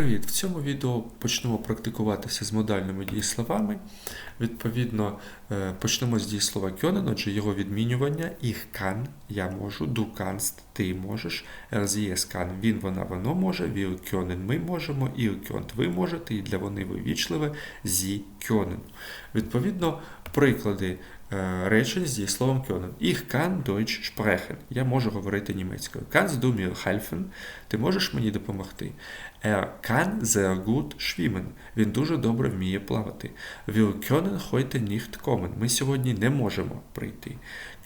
привіт! В цьому відео почнемо практикуватися з модальними дієсловами. Відповідно, е, почнемо з дієслова кьонен, отже, його відмінювання. Ich kann, я можу, du kannst, ти можеш, es kann, він, вона, воно може, wir können, ми можемо, ihr könnt, ви можете, і для вони вивічливе sie können. Відповідно, приклади речень з дієсловом können. Ich kann Deutsch sprechen. Я можу говорити німецькою. Kannst du mir helfen? Ти можеш мені допомогти? Er kann sehr gut schwimmen. Він дуже добре вміє плавати. Wir können heute nicht kommen. Ми сьогодні не можемо прийти.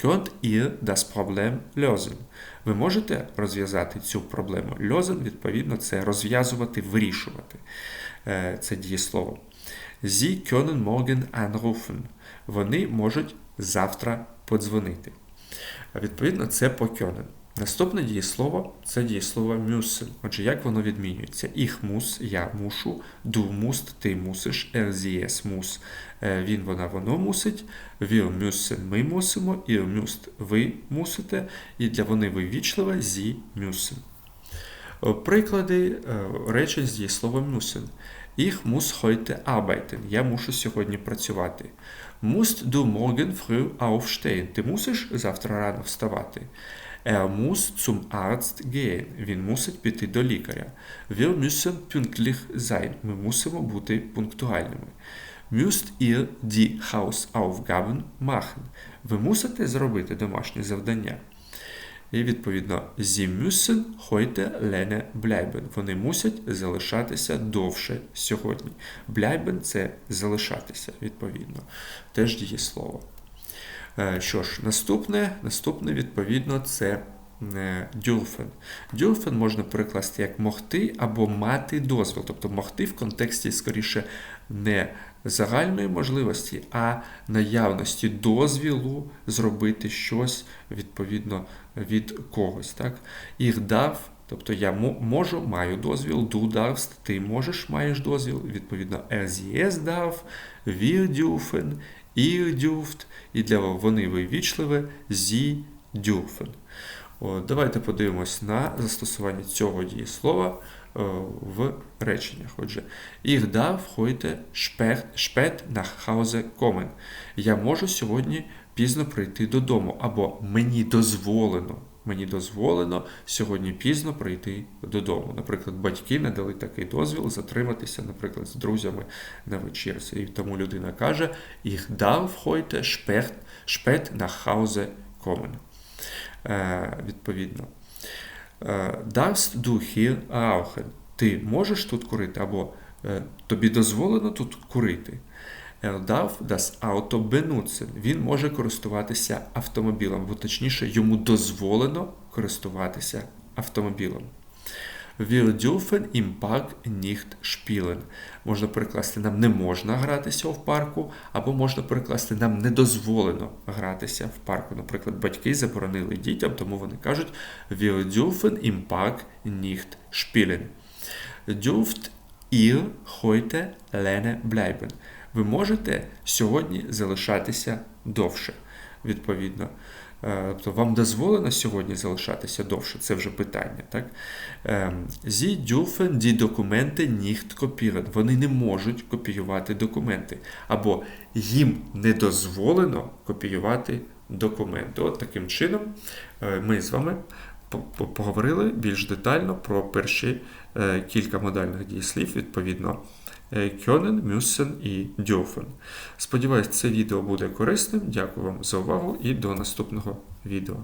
Könnt ihr das Problem lösen? Ви можете розв'язати цю проблему? Lösen, відповідно, це розв'язувати, вирішувати. Е, Це дієслово. Sie können morgen anrufen. Вони можуть завтра подзвонити. Відповідно, це по können. Наступне дієслово це дієслово müssen. Отже, як воно відмінюється? Ich muss, я мушу, du musst, ти мусиш, sie es е, він, вона, воно мусить, wir müssen, ми мусимо, ihr müsst, ви мусите, і для вони вивічливе sie müssen. Е, Приклади е, речень з дієсловом müssen. Ich muss heute arbeiten. Я мушу сьогодні працювати. Musst du morgen früh aufstehen? Ти мусиш завтра рано вставати. Er muss zum Arzt gehen. Він мусить піти до лікаря. Wir müssen pünktlich sein. Ми мусимо бути пунктуальними. Müsst ihr die Hausaufgaben machen? Ви мусите зробити домашнє завдання. І відповідно Sie müssen heute länger. Вони мусять залишатися довше сьогодні. Bleiben – це залишатися, відповідно. Теж дієслово. Е, Що ж, наступне, наступне відповідно, це е, dürfen. Dürfen можна перекласти як могти або мати дозвіл. Тобто могти в контексті, скоріше, не загальної можливості, а наявності дозвілу зробити щось відповідно від когось. Так? Їх дав, тобто я можу, маю дозвіл, du darfst, ти можеш, маєш дозвіл, відповідно, er sie es darf, wir dürfen, ihr dürft, і для вони вивічливе sie dürfen. Давайте подивимось на застосування цього дієслова е, в реченнях. Отже, ich darf heute spät, spät nach Hause kommen. Я можу сьогодні пізно прийти додому, або мені дозволено. Мені дозволено сьогодні пізно прийти додому. Наприклад, батьки не дали такий дозвіл затриматися, наприклад, з друзями на вечірці. І тому людина каже: Ich darf heute spät, spät nach Hause kommen. Е, відповідно. Darfst du hier? Ти можеш тут курити, або е, тобі дозволено тут курити. Er darf das Auto. Він може користуватися автомобілем, бо точніше, йому дозволено користуватися автомобілем. Wir dürfen im Park nicht spielen. Можна перекласти нам не можна гратися в парку, або можна перекласти нам не дозволено гратися в парку. Наприклад, батьки заборонили дітям, тому вони кажуть Wir dürfen im Park nicht spielen. Dürft ihr heute länger bleiben? Ви можете сьогодні залишатися довше, відповідно. Е, Тобто вам дозволено сьогодні залишатися довше, це вже питання. Так? Ем, Sie dürfen die Dokumente nicht kopieren. Вони не можуть копіювати документи. Або їм не дозволено копіювати документи. От таким чином е, ми з вами по- по- поговорили більш детально про перші е, кілька модальних дієслів, відповідно. Е, Мюссен і Дьофен. Сподіваюсь, це відео буде корисним. Дякую вам за увагу і до наступного відео.